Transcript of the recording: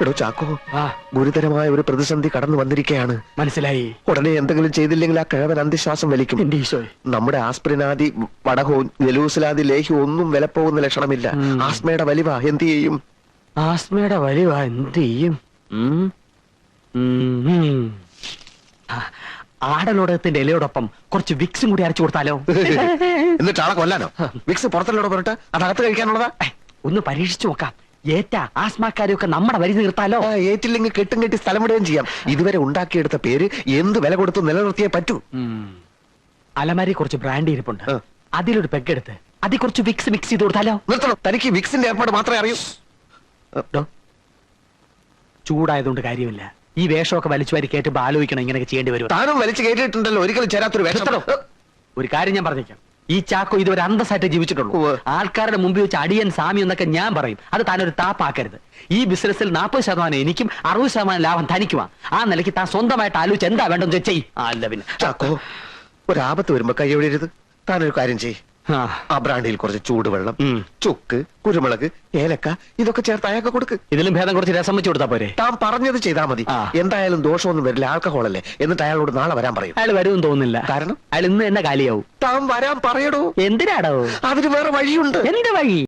എടോ ചാക്കോ ആ. ഗുരുതരമായ ഒരു പ്രതിസന്ധി കടന്നു വന്നിരിക്കുകയാണ് മനസ്സിലായി. ഉടനെ എന്തെങ്കിലും ചെയ്തില്ലെങ്കിൽ ആ കിഴവൻ അന്ത്യശ്വാസം വലിക്കും. നമ്മുടെ ആസ്പ്രിനാദി വടകവും ജലൂസിലാദി ലേഹ്യവും ഒന്നും വിലപ്പോകുന്ന ലക്ഷണമില്ല. ആസ്മയുടെ വലിവ എന്ത് ചെയ്യും? ആസ്മയുടെ വലിവ എന്ത് ചെയ്യും? ആടലോടകത്തിന്റെ ഇലയോടൊപ്പം കുറച്ച് വിക്സും കൂടി അരച്ചു കൊടുത്താലോ? എന്നിട്ട് ആളെ കൊല്ലാനോ? വിക്സ് പുറത്തല്ലോടെ പറഞ്ഞിട്ട് അത് അകത്ത് കഴിക്കാനുള്ളതാ? ഒന്ന് പരീക്ഷിച്ചു നോക്കാം. ഏറ്റ ആസ്മാക്കാരെയൊക്കെ നമ്മുടെ വരി നിർത്താലോ ഏറ്റില്ലെങ്കിൽ കെട്ടും കെട്ടി സ്ഥലം വിടുകയും ചെയ്യാം. ഇതുവരെ ഉണ്ടാക്കിയെടുത്ത പേര് എന്ത് വില കൊടുത്ത് നിലനിർത്തിയേ പറ്റൂ? അലമാരി കുറച്ച് ബ്രാൻഡ് ഇരിപ്പുണ്ട് അതിലൊരു പെഗ് എടുത്ത് അതിൽ കുറച്ച് വിക്സ് മിക്സ് ചെയ്ത് കൊടുത്താലോ? നിർത്തണം. തനിക്ക് വിക്സിന്റെ ഏർപ്പാട് മാത്രമേ അറിയൂ. ചൂടായതുകൊണ്ട് കാര്യമില്ല. ഈ വേഷമൊക്കെ വലിച്ചു വാരി കേട്ട് ആലോചിക്കണം ഇങ്ങനെയൊക്കെ ചെയ്യേണ്ടി വരും താനും വലിച്ചു കേട്ടിട്ടുണ്ടല്ലോ ഒരിക്കലും ചേരാത്തൊരു വേഷം. ഒരു കാര്യം ഞാൻ പറഞ്ഞേക്കാം. ഈ ചാക്കോ ഇതുവരെ അന്തസ്സായിട്ട് ജീവിച്ചിട്ടുള്ളൂ. ആൾക്കാരുടെ മുമ്പിൽ വെച്ച് അടിയൻ സാമി എന്നൊക്കെ ഞാൻ പറയും. അത് താനൊരു താപ്പാക്കരുത്. ഈ ബിസിനസ്സിൽ നാൽപ്പത് ശതമാനം എനിക്കും അറുപത് ശതമാനം ലാഭം തനിക്കുമാ ആ നിലയ്ക്ക് താൻ സ്വന്തമായിട്ട് ആലോചിച്ച് എന്താ വേണ്ടെന്ന് ചെയ് അല്ല പിന്നെ ചാക്കോ ഒരാപത്ത് വരുമ്പോ കൈ കൈയൊഴിയരുത് താനൊരു കാര്യം ചെയ് ആ. ബ്രാൻഡിൽ കുറച്ച് ചൂടുവെള്ളം ചുക്ക് കുരുമുളക് ഏലക്ക ഇതൊക്കെ ചേർത്ത് അയാൾക്ക് കൊടുക്ക്. ഇതിലും ഭേദം കുറച്ച് രസം വെച്ച് കൊടുത്താ പോരെ? താൻ പറഞ്ഞത് ചെയ്താൽ മതി. എന്തായാലും ദോഷമൊന്നും വരില്ല. ആൽക്കഹോൾ അല്ലേ എന്നിട്ട് അയാളോട് നാളെ വരാൻ പറയും. അയാൾ വരും തോന്നുന്നില്ല. കാരണം? അയാൾ ഇന്ന് തന്നെ കാലിയാവും. താൻ വരാൻ പറയടോ. എന്തിനാടോ? അതിന് വേറെ വഴിയുണ്ട്. എന്ത് വഴി?